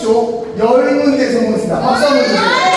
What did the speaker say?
쇼 열문대 성공했습니다. 박수 한번 주세요.